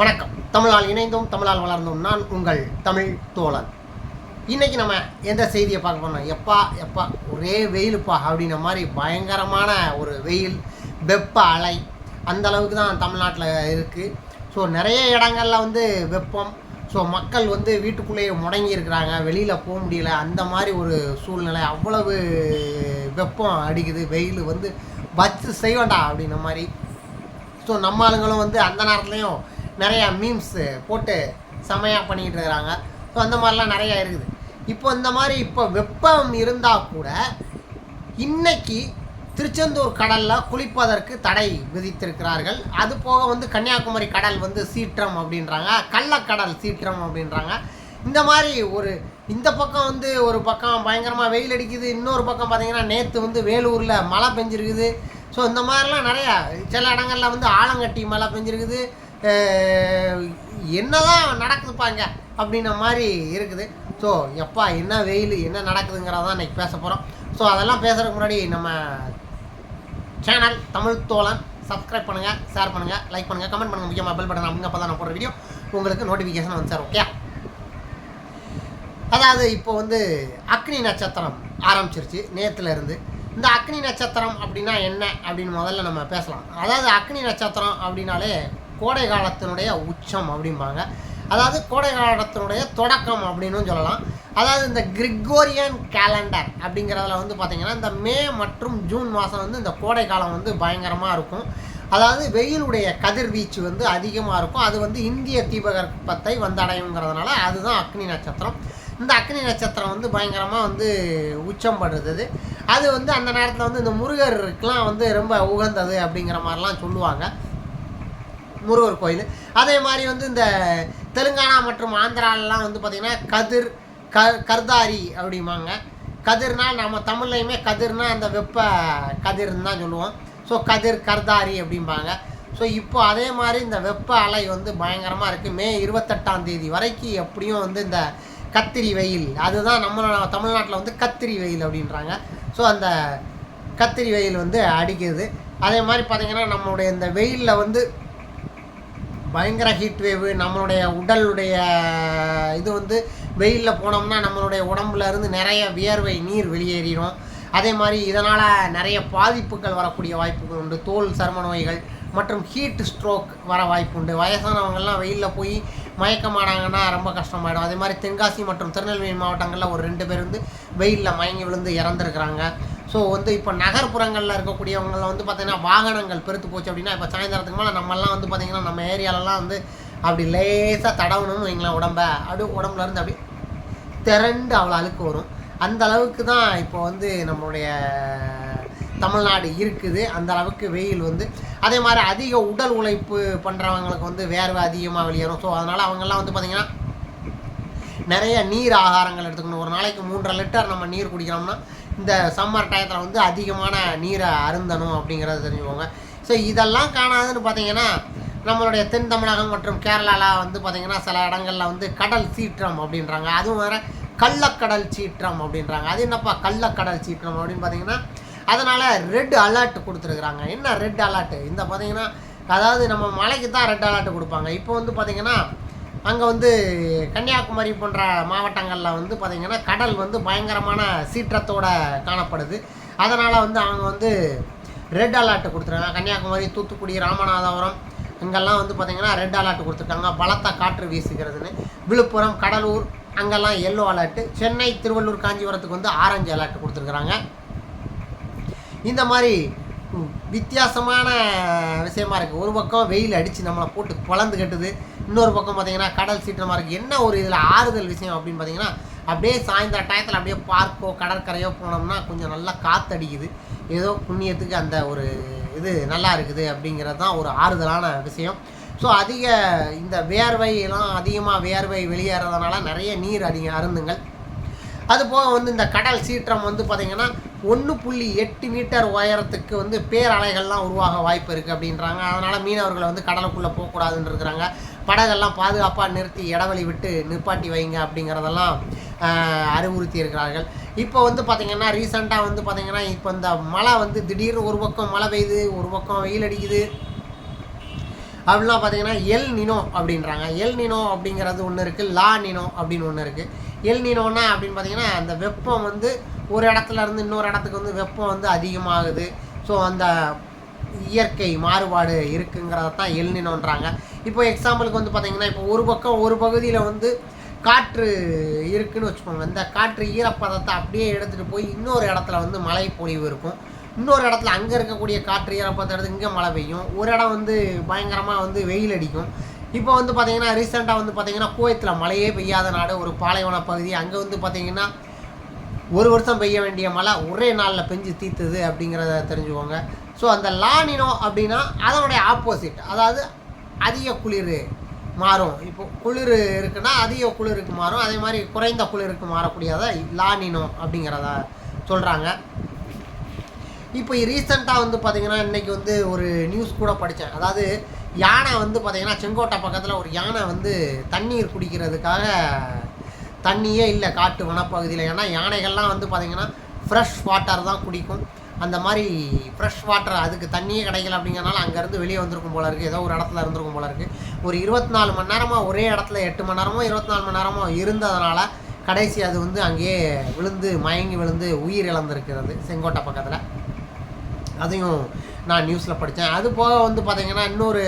வணக்கம். தமிழால் இணைந்தோம் தமிழால் வளர்ந்தோம் நான் உங்கள் தமிழ் தோழன் இன்றைக்கி நம்ம எந்த செய்தியை பார்க்க போனோம் எப்பா எப்பா ஒரே வெயிலுப்பா அப்படின்ன மாதிரி பயங்கரமான ஒரு வெயில் வெப்ப அலை அந்த அளவுக்கு தான் தமிழ்நாட்டில் இருக்குது ஸோ நிறைய இடங்கள்ல வந்து வெப்பம். ஸோ மக்கள் வந்து வீட்டுக்குள்ளேயே முடங்கி இருக்கிறாங்க வெளியில் போக முடியல. அந்த மாதிரி ஒரு சூழ்நிலை அவ்வளவு வெப்பம் அடிக்குது. வெயில் வந்து வச்சு செய்வேண்டா அப்படின்ன மாதிரி. ஸோ நம்ம ஆளுங்களும் வந்து அந்த நேரத்துலையும் நிறையா மீம்ஸ் போட்டு செமையாக பண்ணிக்கிட்டு இருக்கிறாங்க. ஸோ அந்த மாதிரிலாம் நிறையா இருக்குது. இப்போ இந்த மாதிரி இப்போ வெப்பம் இருந்தால் கூட இன்னைக்கு திருச்செந்தூர் கடலில் குளிப்பதற்கு தடை விதித்திருக்கிறார்கள். அது போக வந்து கன்னியாகுமரி கடல் வந்து சீற்றம் அப்படின்றாங்க. கள்ளக்கடல் சீற்றம் அப்படின்றாங்க. இந்த மாதிரி ஒரு இந்த பக்கம் வந்து ஒரு பக்கம் பயங்கரமாக வெயில் அடிக்குது. இன்னொரு பக்கம் பார்த்திங்கன்னா நேற்று வந்து வேலூரில் மழை பெஞ்சிருக்குது. ஸோ இந்த மாதிரிலாம் நிறையா சில இடங்களில் வந்து ஆலங்கட்டி மழை பெஞ்சிருக்குது. என்னதான் நடக்குதுப்பாங்க அப்படின்ன மாதிரி இருக்குது. ஸோ எப்பா என்ன வெயில் என்ன நடக்குதுங்கிறதான் இன்றைக்கி பேச போகிறோம் ஸோ அதெல்லாம் பேசுகிறதுக்கு முன்னாடி நம்ம சேனல் தமிழ் தோழன். சப்ஸ்கிரைப் பண்ணுங்கள் ஷேர் பண்ணுங்கள் லைக் பண்ணுங்கள் கமெண்ட் பண்ணுங்கள் முக்கியமாக பெல் பட்டன் அப்படிங்க அப்போ தான் நான் போடுற வீடியோ உங்களுக்கு நோட்டிஃபிகேஷன் வந்து சார் ஓகே அதாவது இப்போ வந்து அக்னி நட்சத்திரம் ஆரம்பிச்சிருச்சு நேத்துல இருந்து. இந்த அக்னி நட்சத்திரம் அப்படின்னா என்ன அப்படின்னு முதல்ல நம்ம பேசலாம். அதாவது அக்னி நட்சத்திரம் அப்படின்னாலே கோடை காலத்தினுடைய உச்சம் அப்படிம்பாங்க. அதாவது கோடை காலத்தினுடைய தொடக்கம் அப்படின்னு சொல்லலாம். அதாவது இந்த கிரிகோரியன் கேலண்டர் அப்படிங்கிறதுல வந்து பார்த்திங்கன்னா இந்த மே மற்றும் ஜூன் மாதம் வந்து இந்த கோடை காலம் வந்து பயங்கரமாக இருக்கும். அதாவது வெயிலுடைய கதிர்வீச்சு வந்து அதிகமாக இருக்கும். அது வந்து இந்திய தீபகற்பத்தை வந்தடையுங்கிறதுனால அதுதான் அக்னி நட்சத்திரம். இந்த அக்னி நட்சத்திரம் வந்து பயங்கரமாக வந்து உச்சம் படுறது அது வந்து அந்த நேரத்தில் வந்து இந்த முருகருக்கெலாம் வந்து ரொம்ப உகந்தது அப்படிங்கிற மாதிரிலாம் சொல்லுவாங்க. முருகர் கோயில். அதே மாதிரி வந்து இந்த தெலுங்கானா மற்றும் ஆந்திராலலாம் வந்து பார்த்திங்கன்னா கதிர் க கர்தாரி அப்படிம்பாங்க. கதிர்னால் நம்ம தமிழ்லையுமே கதிர்னால் அந்த வெப்ப கதிர்னு தான் சொல்லுவோம். ஸோ கதிர் கர்தாரி அப்படிம்பாங்க. ஸோ இப்போ அதே மாதிரி இந்த வெப்ப அலை வந்து பயங்கரமாக இருக்குது மே இருபத்தெட்டாம் தேதி வரைக்கும் எப்படியும் வந்து இந்த கத்திரி வெயில் அதுதான் நம்ம தமிழ்நாட்டில் வந்து கத்திரி வெயில் அப்படின்றாங்க. ஸோ அந்த கத்திரி வெயில் வந்து அடிக்குது. அதே மாதிரி பார்த்திங்கன்னா நம்மளுடைய இந்த வெயிலில் வந்து பயங்கர ஹீட் வேவு நம்மளுடைய உடலுடைய இது வந்து வெயிலில் போனோம்னா நம்மளுடைய உடம்புல இருந்து நிறைய வியர்வை நீர் வெளியேறிடும் அதே மாதிரி இதனால் நிறைய பாதிப்புகள் வரக்கூடிய வாய்ப்புகள் உண்டு. தோல் சரும நோய்கள் மற்றும் ஹீட் ஸ்ட்ரோக் வர வாய்ப்பு உண்டு. வயசானவங்கள்லாம் வெயிலில் போய் மயக்கமானாங்கன்னா ரொம்ப கஷ்டமாயிடும். அதே மாதிரி தென்காசி மற்றும் திருநெல்வேலி மாவட்டங்களில் ஒரு ரெண்டு பேர் வந்து வெயிலில் மயங்கி விழுந்து இறந்துருக்குறாங்க. ஸோ வந்து இப்போ நகர்ப்புறங்களில் இருக்கக்கூடியவங்கள வந்து பார்த்திங்கன்னா வாகனங்கள் பெருத்து போச்சு அப்படின்னா இப்போ சாயந்தரத்துக்கு மேலே நம்மெல்லாம் வந்து பார்த்திங்கன்னா நம்ம ஏரியாலலாம் வந்து அப்படி லேசாக தடவணும்னு வைங்களேன் உடம்ப. அப்படி உடம்புல இருந்து அப்படி திரண்டு அவ்வளோ அழுக்கு வரும். அந்த அளவுக்கு தான் இப்போ வந்து நம்மளுடைய தமிழ்நாடு இருக்குது. அந்த அளவுக்கு வெயில் வந்து அதே மாதிரி அதிக உடல் உழைப்பு பண்ணுறவங்களுக்கு வந்து வேர்வை அதிகமாக வெளியேறும். ஸோ அதனால் அவங்கெல்லாம் வந்து பார்த்திங்கன்னா நிறைய நீர் ஆகாரங்கள் எடுத்துக்கணும். ஒரு நாளைக்கு மூன்றரை லிட்டர் நம்ம நீர் குடிக்கிறோம்னா இந்த சம்மர் டயத்தில் வந்து அதிகமான நீரை அருந்தணும் அப்படிங்கிறத தெரிஞ்சுக்கோங்க. ஸோ இதெல்லாம் காணாதுன்னு பார்த்தீங்கன்னா நம்மளுடைய தென் தமிழகம் மற்றும் கேரளாவில் வந்து பார்த்திங்கன்னா சில இடங்களில் வந்து கடல் சீற்றம் அப்படின்றாங்க. அதுவும் வேறு கள்ளக்கடல் சீற்றம் அப்படின்றாங்க. அது என்னப்பா கள்ளக்கடல் சீற்றம் அப்படின்னு பார்த்தீங்கன்னா அதனால் ரெட் அலர்ட் கொடுத்துருக்குறாங்க. என்ன ரெட் அலர்ட் இந்த பார்த்தீங்கன்னா அதாவது நம்ம மலைக்கு தான் ரெட் அலர்ட் கொடுப்பாங்க. இப்போ வந்து பார்த்திங்கன்னா அங்கே வந்து கன்னியாகுமரி போன்ற மாவட்டங்களில் வந்து பார்த்திங்கன்னா கடல் வந்து பயங்கரமான சீற்றத்தோட காணப்படுது. அதனால் வந்து அவங்க வந்து ரெட் அலர்ட் கொடுத்துருக்காங்க. கன்னியாகுமரி தூத்துக்குடி ராமநாதபுரம் இங்கெல்லாம் வந்து பார்த்திங்கன்னா ரெட் அலர்ட் கொடுத்துருக்காங்க. பலத்த காற்று வீசுகிறதுன்னு. விழுப்புரம் கடலூர் அங்கெல்லாம் எல்லோ அலர்ட்டு சென்னை திருவள்ளூர் காஞ்சிபுரத்துக்கு வந்து ஆரஞ்சு அலர்ட் கொடுத்துருக்குறாங்க இந்த மாதிரி வித்தியாசமான விஷயமா இருக்குது ஒரு பக்கம் வெயில் அடித்து நம்மளை போட்டு பொழந்து கட்டுது. இன்னொரு பக்கம் பார்த்தீங்கன்னா கடல் சீற்றமாக இருக்குது என்ன ஒரு இதில் ஆறுதல் விஷயம் அப்படின்னு பார்த்தீங்கன்னா அப்படியே சாயந்தர டயத்தில் அப்படியே பார்க்கோ கடற்கரையோ போனோம்னா கொஞ்சம் நல்லா காற்றடிக்குது ஏதோ புண்ணியத்துக்கு அந்த ஒரு இது நல்லா இருக்குது அப்படிங்கிறது தான் ஒரு ஆறுதலான விஷயம். ஸோ அதிக இந்த வேர்வை எல்லாம் அதிகமாக வேர்வை வெளியேறதுனால நிறைய நீர் அதிக அருந்துங்கள். அதுபோக வந்து இந்த கடல் சீற்றம் வந்து பார்த்திங்கன்னா ஒன்று புள்ளி எட்டு மீட்டர் உயரத்துக்கு வந்து பேரலைகள்லாம் உருவாக வாய்ப்பு இருக்குது அப்படின்றாங்க. அதனால் மீனவர்களை வந்து கடலுக்குள்ளே போகக்கூடாதுன்னு இருக்கிறாங்க. படகெல்லாம் பாதுகாப்பாக நிறுத்தி இடவெளி விட்டு நிப்பாட்டி வைங்க அப்படிங்கிறதெல்லாம் அறிவுறுத்தி இருக்கிறார்கள் இப்போ வந்து பார்த்திங்கன்னா ரீசெண்டாக வந்து பார்த்திங்கன்னா இப்போ இந்த மழை வந்து திடீர்னு ஒரு பக்கம் மழை பெய்யுது ஒரு பக்கம் வெயில் அடிக்குது. அப்படிலாம் பார்த்தீங்கன்னா எல் நினோ அப்படின்றாங்க. எல் நினோ அப்படிங்கிறது ஒன்று இருக்குது லா நினோ அப்படின்னு ஒன்று இருக்குது எல் நினோன்னா அப்படின்னு பார்த்தீங்கன்னா அந்த வெப்பம் வந்து ஒரு இடத்துல இருந்து இன்னொரு இடத்துக்கு வந்து வெப்பம் வந்து அதிகமாகுது. ஸோ அந்த இயற்கை மாறுபாடு இருக்குங்கிறத தான் எல்னினோன்றாங்க இப்போ எக்ஸாம்பிளுக்கு வந்து பார்த்தீங்கன்னா இப்போ ஒரு பக்கம் ஒரு பகுதியில் வந்து காற்று இருக்குன்னு வச்சுக்கோங்க. இந்த காற்று ஈரப்பதத்தை அப்படியே எடுத்துகிட்டு போய் இன்னொரு இடத்துல வந்து மழை பொழிவு இருக்கும். இன்னொரு இடத்துல அங்கே இருக்கக்கூடிய காற்று ஈரப்பதத்தை எடுத்து இங்கே மழை பெய்யும். ஒரு இடம் வந்து பயங்கரமாக வந்து வெயில் அடிக்கும். இப்போ வந்து பார்த்தீங்கன்னா ரீசெண்டாக வந்து பார்த்தீங்கன்னா குவைத்தில் மழையே பெய்யாத நாடு ஒரு பாலைவன பகுதி. அங்கே வந்து பார்த்தீங்கன்னா ஒரு வருஷம் பெய்ய வேண்டிய மழை ஒரே நாளில் பெஞ்சு தீர்த்துது அப்படிங்கிறத தெரிஞ்சுக்கோங்க. ஸோ அந்த லானினோ அப்படின்னா அதனுடைய ஆப்போசிட் அதாவது அதிக குளிர் மாறும். இப்போ குளிர் இருக்குன்னா அதிக குளிருக்கு மாறும். அதே மாதிரி குறைந்த குளிருக்கு மாறக்கூடியதை லானினோ அப்படிங்கிறத சொல்கிறாங்க இப்போ ரீசெண்டாக வந்து பார்த்திங்கன்னா இன்றைக்கி வந்து ஒரு நியூஸ் கூட படித்தேன் அதாவது யானை வந்து பார்த்திங்கன்னா செங்கோட்டை பக்கத்தில் ஒரு யானை வந்து தண்ணீர் குடிக்கிறதுக்காக தண்ணியே இல்லை காட்டு வனப்பகுதியில். ஏன்னா யானைகள்லாம் வந்து பார்த்திங்கன்னா ஃப்ரெஷ் வாட்டர் தான் குடிக்கும். அந்த மாதிரி ஃப்ரெஷ் வாட்டர் அதுக்கு தண்ணியே கிடைக்கல அப்படிங்கிறனால அங்கேருந்து வெளியே வந்திருக்கும் போல இருக்குது ஏதோ ஒரு இடத்துல இருந்திருக்கும் போல இருக்குது ஒரு இருபத்தி நாலு மணி நேரமாக ஒரே இடத்துல எட்டு மணி நேரமோ இருபத்தி நாலு மணி நேரமோ இருந்ததுனால கடைசி அது வந்து அங்கேயே விழுந்து மயங்கி விழுந்து உயிர் இழந்திருக்கிறது செங்கோட்டை பக்கத்தில். அதையும் நான் நியூஸில் படித்தேன். அது போக வந்து பார்த்தீங்கன்னா இன்னொரு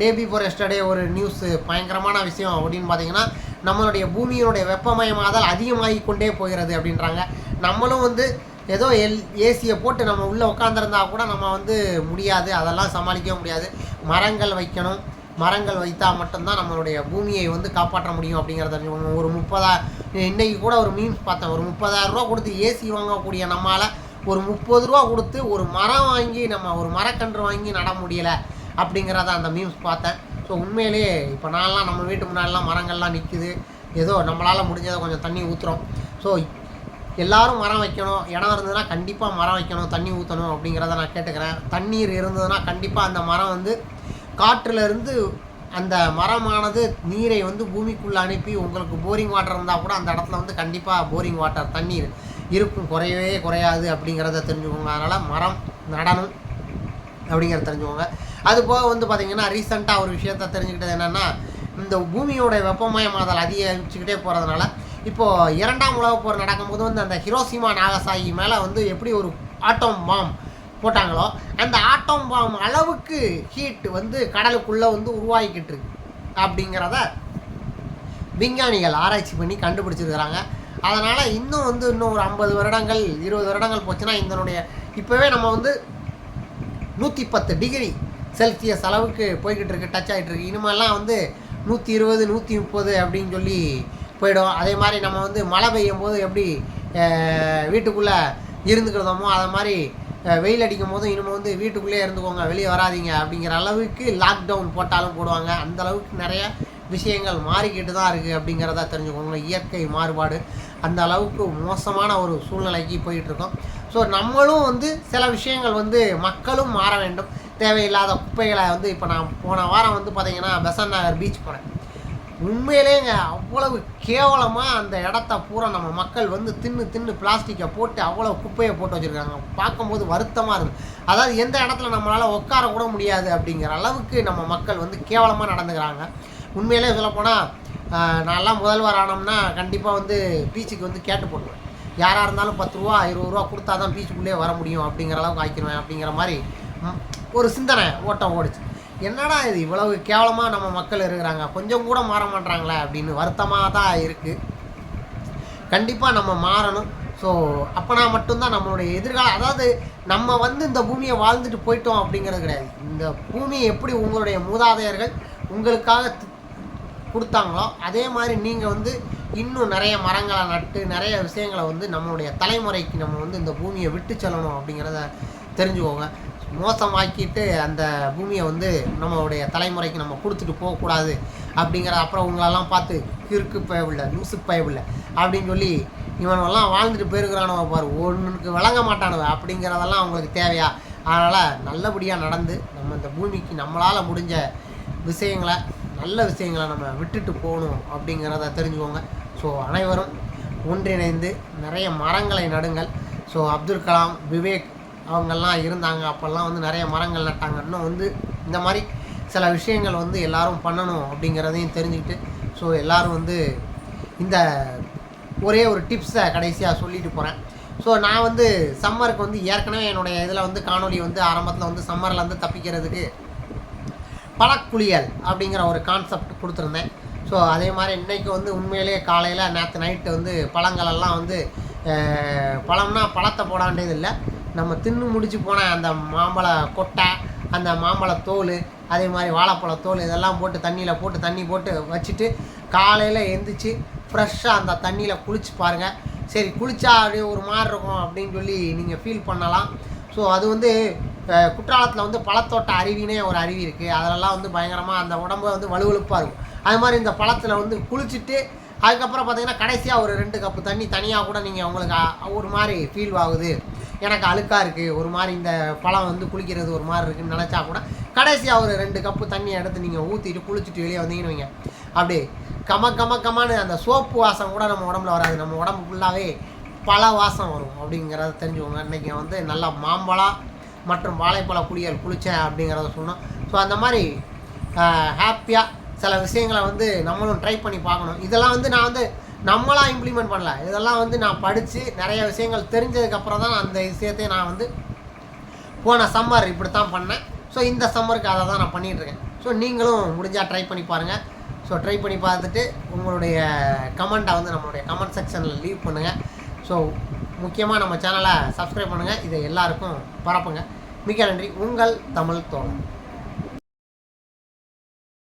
டே பிஃபோர் எஸ்டர்டே ஒரு நியூஸு பயங்கரமான விஷயம் அப்படின்னு பார்த்தீங்கன்னா நம்மளுடைய பூமியினுடைய வெப்பமயமாதல் அதிகமாகி கொண்டே போகிறது அப்படின்றாங்க. நம்மளும் வந்து ஏதோ எல் ஏசியை போட்டு நம்ம உள்ளே உட்காந்துருந்தா கூட நம்ம வந்து முடியாது. அதெல்லாம் சமாளிக்கவே முடியாது. மரங்கள் வைக்கணும். மரங்கள் வைத்தால் மட்டும்தான் நம்மளுடைய பூமியை வந்து காப்பாற்ற முடியும் அப்படிங்கிறத ஒரு முப்பதா இன்றைக்கி கூட ஒரு மீன்ஸ் பார்த்தேன். ஒரு முப்பதாயிரரூவா கொடுத்து ஏசி வாங்கக்கூடிய நம்மளால் ஒரு முப்பது ரூபா கொடுத்து ஒரு மரம் வாங்கி நம்ம ஒரு மரக்கன்று வாங்கி நட முடியலை அப்படிங்கிறத அந்த மீம்ஸ் பார்த்தேன். ஸோ உண்மையிலேயே இப்போ நான்லாம் நம்ம வீட்டு முன்னாடிலாம் மரங்கள்லாம் நிற்குது ஏதோ நம்மளால் முடிஞ்சதை கொஞ்சம் தண்ணி ஊற்றுறோம் ஸோ எல்லாரும் மரம் வைக்கணும். இடம் இருந்ததுன்னா கண்டிப்பாக மரம் வைக்கணும் தண்ணி ஊற்றணும் அப்படிங்கிறத நான் கேட்டுக்கிறேன். தண்ணீர் இருந்ததுன்னா கண்டிப்பாக அந்த மரம் வந்து காற்றுலேருந்து அந்த மரமானது நீரை வந்து பூமிக்குள்ளே அனுப்பி உங்களுக்கு போரிங் வாட்டர் இருந்தால் கூட அந்த இடத்துல வந்து கண்டிப்பாக போரிங் வாட்டர் தண்ணீர் இருக்கும். குறையவே குறையாது அப்படிங்கிறத தெரிஞ்சுக்கோங்க. அதனால் மரம் நடணும். அப்படிங்கிறத தெரிஞ்சுக்கோங்க. அது போக வந்து பார்த்திங்கன்னா ரீசெண்டாக ஒரு விஷயத்த தெரிஞ்சுக்கிட்டது என்னென்னா இந்த பூமியோட வெப்பமயமாதல் அதிகரிச்சுக்கிட்டே போகிறதுனால இப்போது இரண்டாம் உலகப் போர் நடக்கும்போது வந்து அந்த ஹிரோசிமா நாகசாகி மேலே வந்து எப்படி ஒரு ஆட்டோம் பாம் போட்டாங்களோ அந்த ஆட்டோம் பாம் அளவுக்கு ஹீட் வந்து கடலுக்குள்ளே வந்து உருவாகிக்கிட்டு இருக்கு. அப்படிங்கிறத விஞ்ஞானிகள் ஆராய்ச்சி பண்ணி கண்டுபிடிச்சிருக்கிறாங்க. அதனால் இன்னும் வந்து இன்னும் ஒரு ஐம்பது வருடங்கள் இருபது வருடங்கள் போச்சுன்னா இதனுடைய இப்போவே நம்ம வந்து நூற்றி பத்து டிகிரி செல்சியஸ் அளவுக்கு போய்கிட்டு இருக்கு டச் ஆகிட்டு இருக்கு. இனிமேலாம் வந்து நூற்றி இருபது நூற்றி முப்பது அப்படின்னு சொல்லி போயிடும். அதே மாதிரி நம்ம வந்து மழை பெய்யும் போது எப்படி வீட்டுக்குள்ளே இருந்துக்கிறதோமோ அதை மாதிரி வெயில் அடிக்கும் போதும் இனிமேல் வந்து வீட்டுக்குள்ளே இருந்துக்கோங்க வெளியே வராதீங்க அப்படிங்கிற அளவுக்கு லாக்டவுன் போட்டாலும் போடுவாங்க. அந்த அளவுக்கு நிறைய விஷயங்கள் மாறிக்கிட்டு தான் இருக்குது அப்படிங்கிறத தெரிஞ்சுக்கோங்க. இயற்கை மாறுபாடு. அந்த அளவுக்கு மோசமான ஒரு சூழ்நிலைக்கு போயிட்டு இருக்கோம் ஸோ நம்மளும் வந்து சில விஷயங்கள் வந்து மக்களும் மாற வேண்டும். தேவையில்லாத குப்பைகளை வந்து இப்போ நான் போன வாரம் வந்து பார்த்தீங்கன்னா பெசன் நகர் பீச் போனேன். உண்மையிலேங்க அவ்வளவு கேவலமாக அந்த இடத்த பூரா நம்ம மக்கள் வந்து தின்னு தின்னு பிளாஸ்டிக்கை போட்டு அவ்வளோ குப்பையை போட்டு வச்சுருக்காங்க. பார்க்கும்போது வருத்தமாக இருக்குது அதாவது எந்த இடத்துல நம்மளால் உட்கார கூட முடியாது அப்படிங்கிற அளவுக்கு நம்ம மக்கள் வந்து கேவலமாக நடந்துக்கிறாங்க. உண்மையிலே சொல்லப்போனால் நான்லாம் முதல்வர் ஆனோம்னா கண்டிப்பாக வந்து பீச்சுக்கு வந்து கேட்டு போட்டுருவேன். யாராக இருந்தாலும் பத்து ரூபா இருபது ரூபா கொடுத்தா தான் பீச்சுக்குள்ளே வர முடியும் அப்படிங்கிற அளவுக்கு ஆக்கிடுவேன் அப்படிங்கிற மாதிரி ஒரு சிந்தனை ஓட்டம் ஓடிச்சு. என்னடா இது இவ்வளவு கேவலமாக நம்ம மக்கள் இருக்கிறாங்க? கொஞ்சம் கூட மாற மாட்டாங்களே அப்படின்னு வருத்தமாக தான் இருக்குது கண்டிப்பாக நம்ம மாறணும். ஸோ அப்போனா மட்டும்தான் நம்மளுடைய எதிர்காலம் அதாவது நம்ம வந்து இந்த பூமியை வாழ்ந்துட்டு போயிட்டோம் அப்படிங்கிறது கிடையாது. இந்த பூமியை எப்படி உங்களுடைய மூதாதையர்கள் உங்களுக்காக கொடுத்தாங்களோ அதே மாதிரி நீங்கள் வந்து இன்னும் நிறைய மரங்களை நட்டு நிறைய விஷயங்களை வந்து நம்மளுடைய தலைமுறைக்கு நம்ம வந்து இந்த பூமியை விட்டு செல்லணும் அப்படிங்கிறத தெரிஞ்சுக்கோங்க. மோசமாக்கிட்டு அந்த பூமியை வந்து நம்மளுடைய தலைமுறைக்கு நம்ம கொடுத்துட்டு போகக்கூடாது அப்படிங்கிற அப்புறம் உங்களெல்லாம் பார்த்து கிறுக்கு பயவில்லை லூசு பயவில்லை அப்படின்னு சொல்லி இவனெல்லாம் வாழ்ந்துட்டு போயிருக்கிறானவ பாரு. ஒன்றுக்கு விளங்க மாட்டானவ அப்படிங்கிறதெல்லாம் அவங்களுக்கு தேவையா? அதனால் நல்லபடியாக நடந்து நம்ம இந்த பூமிக்கு நம்மளால் முடிஞ்ச விஷயங்களை நல்ல விஷயங்களை நம்ம விட்டுட்டு போகணும் அப்படிங்கிறத தெரிஞ்சுக்கோங்க. ஸோ அனைவரும் ஒன்றிணைந்து நிறைய மரங்களை நடுங்கள். ஸோ அப்துல் கலாம் விவேக் அவங்கெல்லாம் இருந்தாங்க. அப்போல்லாம் வந்து நிறைய மரங்கள் நட்டாங்க. இன்னும் வந்து இந்த மாதிரி சில விஷயங்கள் வந்து எல்லாரும் பண்ணணும் அப்படிங்கிறதையும் தெரிஞ்சுக்கிட்டு ஸோ எல்லாரும் வந்து இந்த ஒரே ஒரு டிப்ஸை கடைசியாக சொல்லிட்டு போகிறேன் ஸோ நான் வந்து சம்மருக்கு வந்து ஏற்கனவே என்னுடைய இதில் வந்து காணொலி வந்து ஆரம்பத்தில் வந்து சம்மரில் வந்து தப்பிக்கிறதுக்கு பழக்குளியல் அப்படிங்கிற ஒரு கான்செப்ட் கொடுத்துருந்தேன். ஸோ அதே மாதிரி இன்றைக்கி வந்து உண்மையிலேயே காலையில் நேற்று நைட்டு வந்து பழங்களெல்லாம் வந்து பழம்னா பழத்தை போட வேண்டியது இல்லை. நம்ம தின்னு முடிச்சு போன அந்த மாம்பழ கொட்டை அந்த மாம்பழ தோல் அதே மாதிரி வாழைப்பழ தோல் இதெல்லாம் போட்டு தண்ணியில் போட்டு தண்ணி போட்டு வச்சுட்டு காலையில் எந்திரிச்சு ஃப்ரெஷ்ஷாக அந்த தண்ணியில் குளிச்சு பாருங்கள் சரி குளிச்சா அப்படியே ஒரு மாதிரி இருக்கும் அப்படின்னு சொல்லி நீங்கள் ஃபீல் பண்ணலாம். ஸோ அது வந்து குற்றாலத்தில் வந்து பழத்தோட்ட அருவினே ஒரு அருவி இருக்குது அதிலெல்லாம் வந்து பயங்கரமாக அந்த உடம்பு வந்து வலுவழுப்பாக இருக்கும். அது மாதிரி இந்த பழத்தில் வந்து குளிச்சுட்டு அதுக்கப்புறம் பார்த்தீங்கன்னா கடைசியாக ஒரு ரெண்டு கப்பு தண்ணி தனியாக கூட நீங்கள் உங்களுக்கு ஒரு மாதிரி ஃபீல் ஆகுது. எனக்கு அழுக்காக இருக்குது ஒரு மாதிரி இந்த பழம் வந்து குளிக்கிறது ஒரு மாதிரி இருக்குன்னு நினச்சா கூட கடைசியாக ஒரு ரெண்டு கப்பு தண்ணி எடுத்து நீங்கள் ஊற்றிட்டு குளிச்சுட்டு வெளியே வந்தீங்கன்னு வைங்க. அப்படியே கம கம கமான்னு அந்த சோப்பு வாசம் கூட நம்ம உடம்புல வராது. நம்ம உடம்பு ஃபுல்லாகவே பல வாசம் வரும் அப்படிங்கிறத தெரிஞ்சுக்கோங்க. இன்றைக்கி வந்து நல்லா மாம்பழம் மற்றும் வாழைப்பழ குளியல் குளித்தேன் அப்படிங்கிறத சொன்னோம் ஸோ அந்த மாதிரி ஹாப்பியாக சில விஷயங்களை வந்து நம்மளும் ட்ரை பண்ணி பார்க்கணும். இதெல்லாம் வந்து நான் வந்து நம்மளாக இம்ப்ளிமெண்ட் பண்ணல. இதெல்லாம் வந்து நான் படித்து நிறைய விஷயங்கள் தெரிஞ்சதுக்கப்புறம் தான் அந்த விஷயத்தையும் நான் வந்து போன சம்மர் இப்படி தான் பண்ணேன். ஸோ இந்த சம்மருக்கு அதை தான் நான் பண்ணிகிட்ருக்கேன் இருக்கேன். ஸோ நீங்களும் முடிஞ்சால் ட்ரை பண்ணி பாருங்கள் ஸோ ட்ரை பண்ணி பார்த்துட்டு உங்களுடைய கமெண்ட்டை வந்து நம்மளுடைய கமெண்ட் செக்ஷனில் லீவ் பண்ணுங்கள் ஸோ முக்கியமாக நம்ம சேனலை சப்ஸ்கிரைப் பண்ணுங்கள் இதை எல்லாருக்கும் பரப்புங்க. மிக்க நன்றி. உங்கள் தமிழ் தோழன்.